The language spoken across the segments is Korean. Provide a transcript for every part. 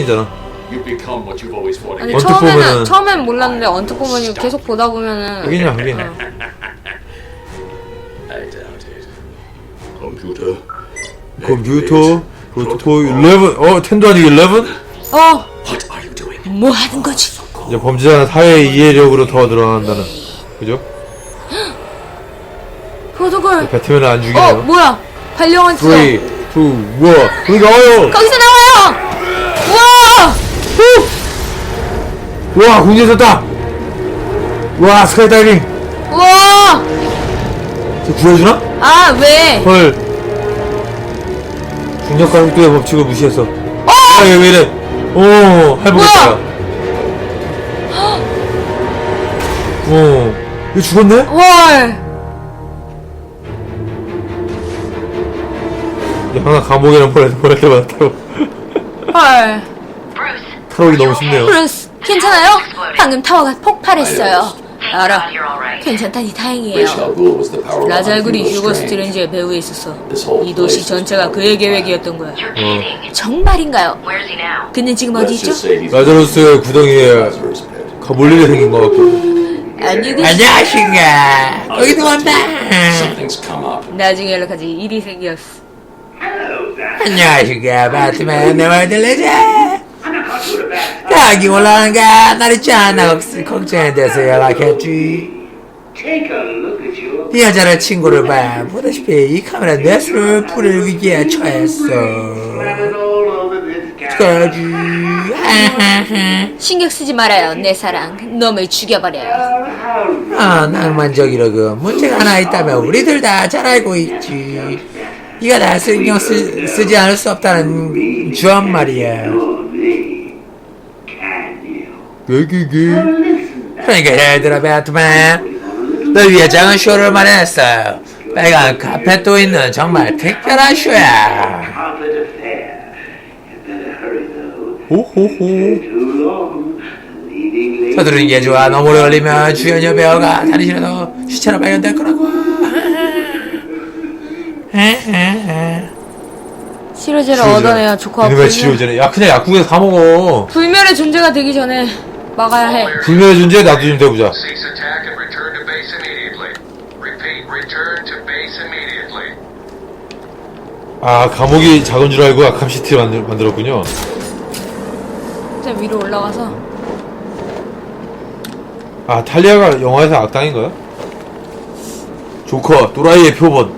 이잖아. You become what you've always wanted. 아니 언뜻 처음에는 보면은- 처음엔 몰랐는데 언뜻 보면 계속 보다 보면은 흑인이야 흑인. 어. I doubt it. 컴퓨터 컴퓨터 프로토콜 11. 어 텐도 아니고 11? 어, What are you doing? 뭐 하는 거지? 이제 범죄자는 사회 이해력으로 더 늘어난다는. 그죠? 프로토콜. 배트맨을 안 어, 죽이네요. 뭐야? 발령한 지 3, 2, 1. 여기 나와요. 거기서 나와요. 와 공중에 섰다. 와 스카이다이빙. 우와! 저 구해주나? 아 왜? 헐. 중력 가속도의 법칙을 무시했어. 아, 얘 왜 이래? 오, 해보겠다. 어, 이거 죽었네? 헐. 야, 하나 감옥이랑 보낼, 보낼 때마다 타고. 헐. 타로기 너무 쉽네요. 브루스, 괜찮아요? 방금 타워가 폭발했어요. 알아. 괜찮다니 다행이에요. 라잘굴이 line 휴고. 스트레인지의 배후에 있었어. 이 도시 전체가 그의 계획이었던 거야. Kidding. 정말인가요? 그는 지금 어디 있죠? 라자루스의 구덩이에. 가몰리게 생긴 것 같고. 안녕히. 안녕하신가 come up. 나중에 연락하지. 일이 생겼어. 안녕하신가 바트맨 내말 들리지 여기 올라가는가 날 있지 않아 걱- 걱정이 돼서 연락했지 이 여자를 친구를 봐 보다시피 이 카메라 넷을 풀을 위기에 처했어 아하하. 신경 쓰지 말아요, 내 사랑. 놈을 죽여버려요. 아, 낭만적이라고 문제가 하나 있다면 우리들 다 잘 알고 있지. 네가 다 신경 쓰, 쓰지 않을 수 없다는 주한 말이야. 얘기기. 그러니까 얘들아 배트맨, 널 위해 작은 쇼를 마련했어. 빨간 카펫도 있는 정말 특별한 쇼야. 호호호. 서두르는 게 좋아. 너무 오래 걸리면 주연 여 배우가 다니시라도 시체로 발견될 거라고. 치료제를 얻어내야 조커와 불멸, 치료제네. 야, 그냥 약국에서 사 먹어. 불멸의 존재가 되기 전에 막아야 해. 불멸의 존재 나도 좀 대보자. Cease attack and return to base immediately. Repeat, return to base immediately. 아, 감옥이 작은 줄 알고 아캄시티 만들, 만들었군요. 이제 위로 올라가서 아, 탈리아가 영화에서 악당인 거야? 조커, 또라이의 표본.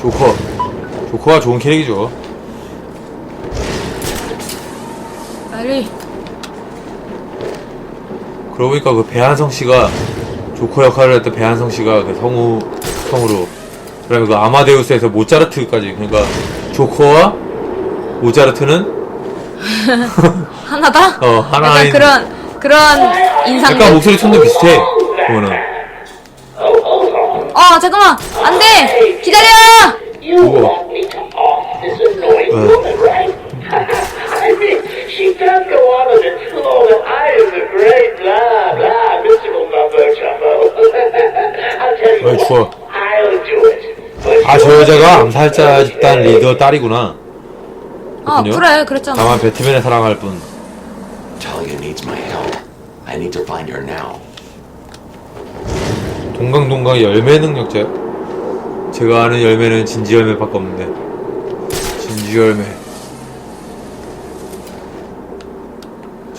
조커. 조커가 좋은 캐릭이죠. 빨리. 그러고 보니까 그 배한성 씨가 조커 역할을 했던 배한성 씨가 그 성우, 성우로. 그 다음에 그 아마데우스에서 모차르트까지. 그러니까 조커와 모차르트는 하나다? 어, 하나인. 약간 그런 그런 인상들. 약간 목소리 톤도 비슷해. 보면은. 어 잠깐만 안돼 기다려. 누구? 어. Does go on with it. Oh, well, I am the great blah blah mystical mumbo jumbo. I'll tell you 어이, what, 추워. I'll do it. But 아, 저 여자가 암살자 집단 리더 딸이구나. 아 그렇군요. 그래 그랬잖아. 다만 배트맨을 사랑할 뿐. Talia needs my help. I need to find her now. 동강동강 열매 능력자. 제가 아는 열매는 진지 열매밖에 없는데. 진지 열매.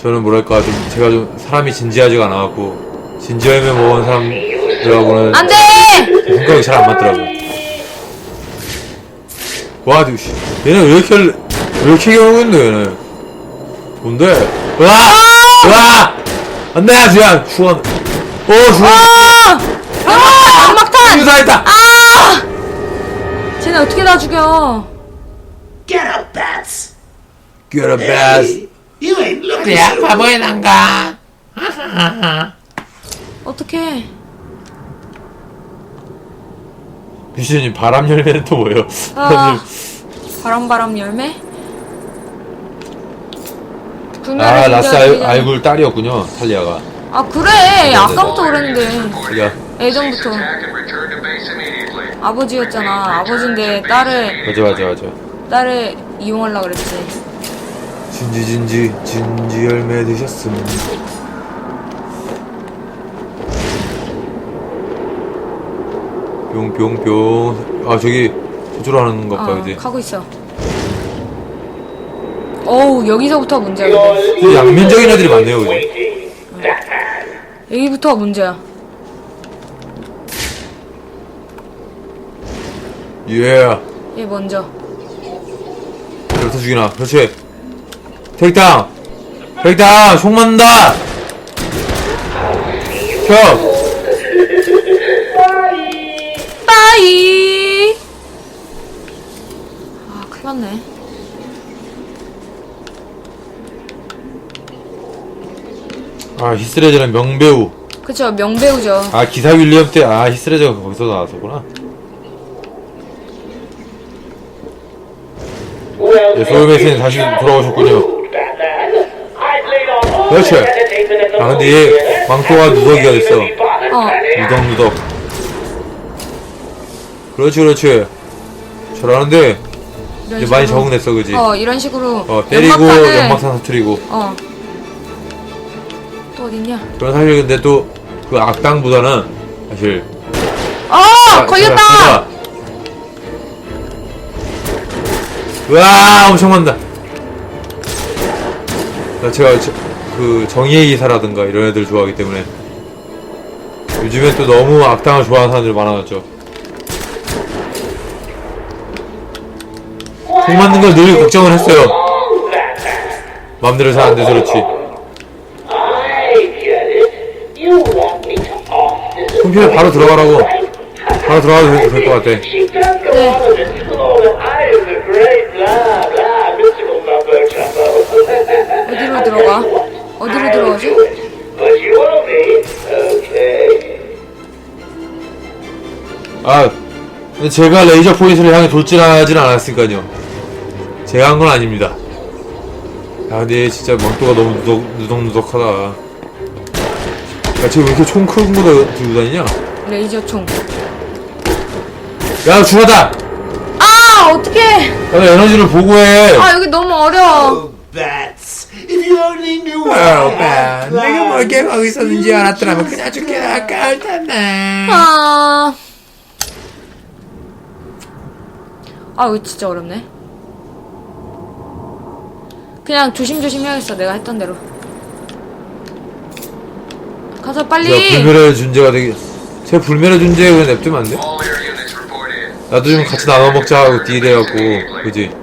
저는 뭐랄까 좀 제가 좀 사람이 진지하지가 않아갖고 진지 열매 먹은 사람들하고는 안돼. 생각이 잘 안 맞더라고. 와, 씨, 얘네 왜 이렇게 할- 왜 이렇게 경하고 있는데 얘네. 뭔데? 와, 와, 안돼 주연 주원. 오 주원. 아! 연막탄 연막탄. 유사했다. 아! 쟤네 어떻게 다 죽여? Get up, bats. Get a bass. Ain't looking 그래, 아파 보이는가? 어떻게? 미션님 바람 열매는 또 뭐예요? 아, 바람바람 열매? 아 라스 전에. 알굴 딸이었군요 탈리아가. 아 그래 아까부터 그랬는데 예전부터 Cease attack and return to base immediately. 아버지였잖아 아버지인데 딸을 맞아 맞아 맞아. 딸을 이용하려 그랬지 진지 진지 진지 열매 드셨음 뿅뿅뿅 아 저기 저쪽으로 하는 것 봐요 어, 이제 가고 있어. 어우, 여기서부터 문제야. 근데. 그 양면적인 애들이 많네요 waiting. 여기부터가 문제야. 예얘 먼저. 여기서 죽이나 그렇지 테이크다운. 테이크다운. 총 맞는다. 켜 빠이! 아, 큰일 났네. 아 히스레저는 명배우. 그쵸, 명배우죠. 아 기사 윌리엄 때아 히스레저가 거기서 나왔었구나. 예, 소유메이슨이 다시 돌아오셨군요 the 아 근데. 얘 망토가 누더기가 됐어 어. 누덕 누덕 그렇지 그렇지 잘하는데 이런 이제 많이 식으로. 적응됐어 그지 어, 이런 식으로. 어 때리고 연막탄을- 연막탄 터트리고 어. 또 어딨냐? 그런 사실 근데 또 그 악당보다는 사실 어! 자, 걸렸다! 자, 으아 엄청 많다 나 제가 저- 그 정의의 기사라든가 이런 애들 좋아하기 때문에 요즘엔 또 너무 악당을 좋아하는 사람들이 많아졌죠. 공 맞는 걸 늘 걱정을 했어요. 맘대로 off this 컴퓨터 바로 들어가라고. 바로 들어가도 될 것 같아. jumbo. 어디로 들어가? 어디로 들어가지? 아, 근데 제가 레이저 포인트를 향해 돌진하진 않았으니까요. 제가 한 건 아닙니다. 야, 근데 얘 진짜 망토가 너무 누덕, 누덕 누덕하다. 야, 쟤 왜 이렇게 총 큰 거 들고 다니냐? 레이저 총. 야, 죽었다! 아, 어떡해! 야, 너 에너지를 보고해! 아, 여기 너무 어려워. Bats! Knew 아, 오빠, 내가 뭘게 거기 있었는지 알았더라면 그냥 죽게 아까울 텐데. 아. 아, 이거 진짜 어렵네. 그냥 조심조심 해야겠어, 내가 했던 대로. 가서 빨리! 불멸의 존재가 되게, 제 불멸의 존재 그냥 냅두면 안 돼? 나도 좀 같이 나눠 먹자 하고 딜해갖고, 그지?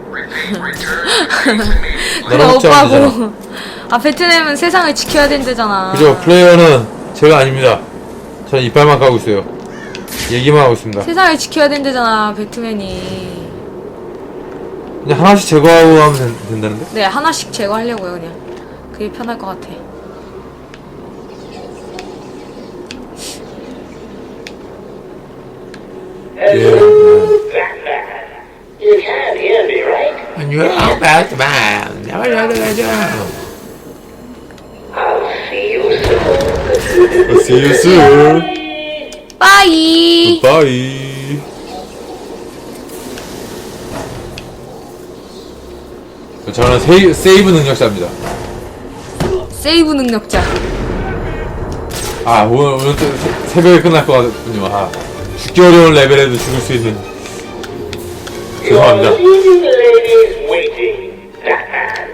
나눠 먹자 하면 되잖아. 오빠고. 아, 베트남은 세상을 지켜야 된대잖아. 그죠? 플레이어는 제가 아닙니다. 저는 이빨만 까고 있어요. 얘기만 하고 있습니다. 세상을 지켜야 된대잖아, 배트맨이. 그냥 하나씩 제거하고 하면 된, 된다는데? 네, 하나씩 제거하려고요, 그냥. 그게 편할 것 같아. Batman. You can't hear me, right? 안녕, 배트맨. See you soon. 빠이! 바이. 저는 세이, 세이브 능력자입니다. 세이브 능력자. 아, 오늘, 오늘 또 새- 새벽에 끝날 것 같군요. 아, 죽기 어려운 레벨에도 죽을 수 있는. 죄송합니다. Leaving ladies waiting. Batman.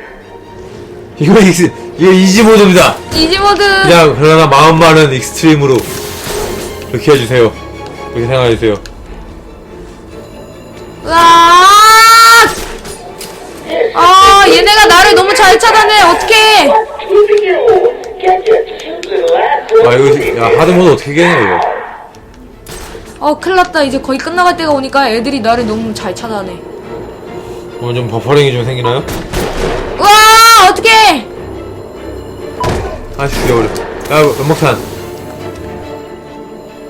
이거, 익스, 이거 이지모드입니다. 이지모드! 그냥, 그러나 마음 많은 익스트림으로. 그렇게 해주세요. 그렇게 생각해주세요. 으아! 아, 얘네가 나를 너무 잘 차단해. 어떡해! 아, 이거, 야, 하드모드 어떻게 해냐, 이거. 어, 큰일 났다. 이제 거의 끝나갈 때가 오니까 애들이 나를 너무 잘 차단해. 오늘 좀 버퍼링이 좀 생기나요? 으아! 어떡해! 아, 죽여버려. 야, 연막탄.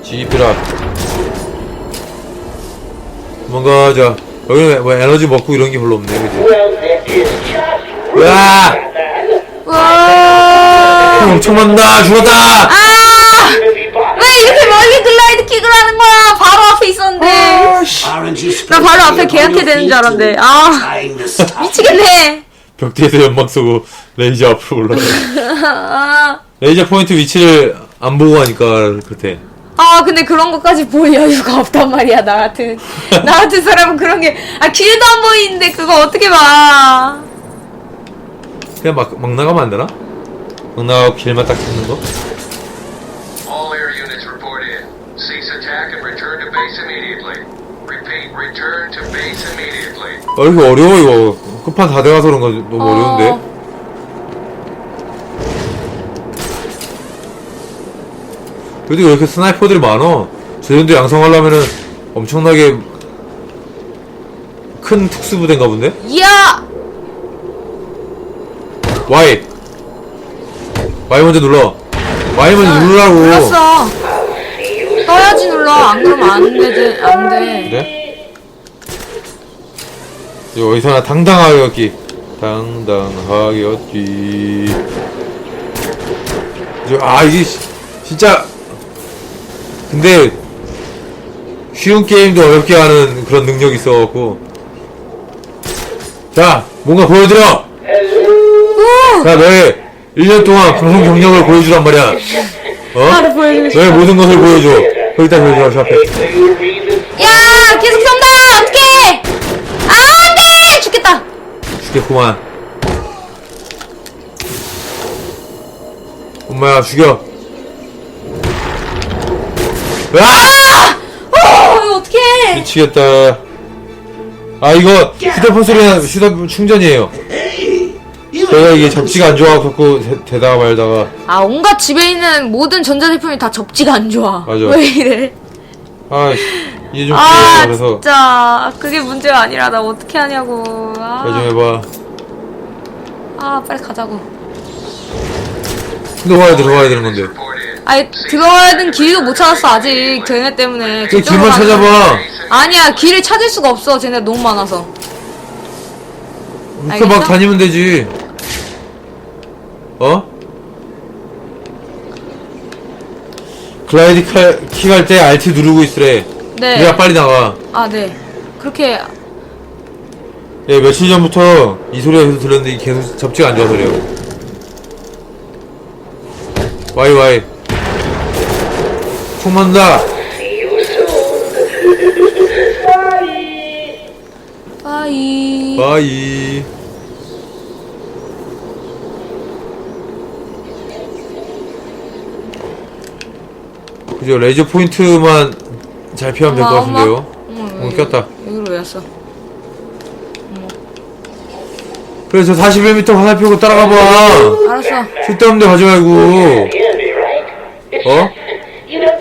지피라. 뭔가, 저, 여기는 뭐 에너지 먹고 이런 게 별로 없네, 그지? 으아! 으아! 형, 엄청 많다! 죽었다! 아! To be bothered. 왜 이렇게 멀리 글라이드 킥을 하는 거야? 바로 앞에 있었는데. You 나 바로 앞에 your 되는 줄 알았는데. 아, 미치겠네. 벽 뒤에서 연막 쏘고 레이저 앞으로 올라가. 레이저 포인트 위치를 안 보고 가니까 그렇대. 아 근데 그런 것까지 볼 여유가 없단 말이야 나 같은 나 같은 사람은 그런 게아 길도 안 보이는데 그거 어떻게 봐 그냥 막, 막 나가면 안 되나? 막 나가고 길만 딱 찾는 거? All air units report in. Cease attack and return to base immediately. Repeat, return to base immediately. 아, 이렇게 어려워, 이거. 끝판 다 돼가서 그런 거 너무 어. 어려운데? 그래도 왜 이렇게 스나이퍼들이 많어? 저 정도 양성하려면은 엄청나게 큰 특수부대인가 본데? 이야 Y! Y 먼저 눌러. Y 먼저 누르라고. 눌렀어 떠야지 눌러 안 그러면 안 되지 안돼 네? 이거 어디서나 당당하게 걷기. 당당하게. 이제- 아, 이게 시- 진짜. 근데 쉬운 게임도 어렵게 하는 그런 능력이 있어갖고. 자, 뭔가 보여드려! 자, 너의 1년 동안 방송 경력을 보여주란 말이야. 어? 나를 보여주고 싶어 너의 모든 것을 보여줘. 거기다 보여줘, 저 앞에. 야 계속 쏜다 어떡해 아 안돼 죽겠다 죽겠구만. 엄마야, 죽여. 아! 어 이거 어떡해 미치겠다. 아, 이거 휴대폰 소리나 휴대폰 충전이에요. 내가 이게 접지가 안 좋아 갖고 대- 대다가 말다가. 아 온갖 집에 있는 모든 전자제품이 다 접지가 안 좋아 맞아. 왜 이래 아, 이게 좀아 그래요. 그래서. 진짜 그게 문제가 아니라 나 어떻게 하냐고 아, 잘좀 해봐. 아 빨리 가자고 들어가야 돼, 들어가야 되는 건데. 아니 들어가야 되는 길도 못 찾았어 아직 쟤네 때문에 그 저쪽으로 길만 가는 찾아봐. 아니야 길을 찾을 수가 없어 쟤네 너무 많아서 이렇게 막 알겠어? 다니면 되지. 어? 글라이드 칼, 킥할 때 Alt 누르고 있으래. 그래야 네 빨리 나가. 아네 그렇게 예, 며칠 전부터 이 소리가 계속 들렸는데 계속 접지가 안 좋아서 그래요. 와이, 와이. 총 맞는다! 빠이 와이. 그죠, 레이저 포인트만 잘 피하면 될 것 엄마, 같은데요. 엄마. 어, 여기, 꼈다. 여기로 왜 왔어 그래서 41m 화살표고 따라가봐! 알았어 쓸데없는 데 가지 말고? 어?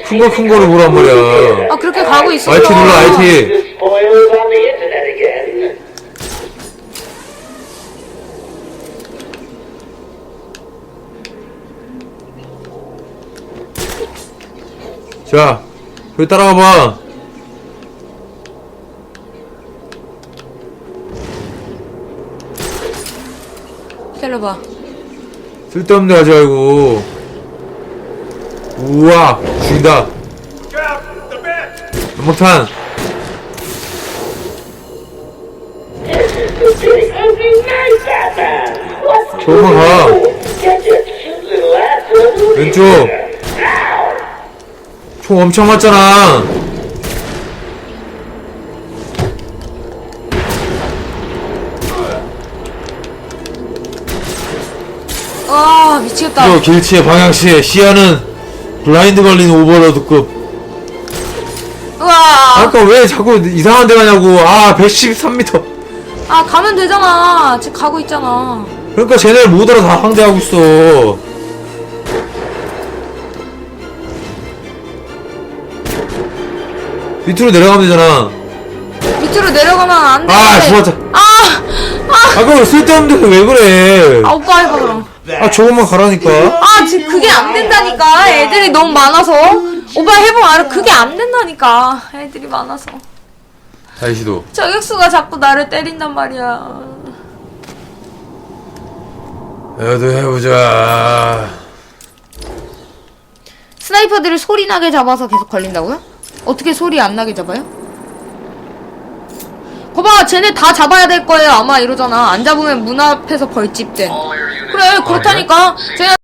큰 거 큰 거를 보란 말이야. 아 그렇게 가고 있어 IT 눌러, IT. the spoils on the internet again. 자, 여기 따라가봐. 기다려봐 쓸데없는 데 가지 말고. 우와, 죽인다. 연막탄. What? 조금만 가. 왼쪽. 총 엄청 맞잖아. 아 미치겠다 저 길치의 방향시에 시야는 블라인드 걸린 오버로드급. 우와 아까 왜 자꾸 이상한 데 가냐고. 아, 113m. 아 가면 되잖아 지금 가고 있잖아 그러니까 쟤네를 못 알아 다 상대하고 있어. 밑으로 내려가면 되잖아. 밑으로 내려가면 안 돼 아, 죽었다. 아, 아, 아까 왜 쓸데없는 데서 왜 그래? 아 오빠 해봐 그럼 아, 저것만 가라니까. 아 지금 그게 안 된다니까 애들이 너무 많아서 오빠 해보면 알아 그게 안 된다니까 애들이 많아서 다시 시도. 저격수가 자꾸 나를 때린단 말이야 나도 해보자. 스나이퍼들을 소리 나게 잡아서 계속 걸린다고요? 어떻게 소리 안 나게 잡아요? 거봐 쟤네 다 잡아야 될 거예요. 아마 이러잖아. 안 잡으면 문 앞에서 벌집 된 그래 그렇다니까. 쟤네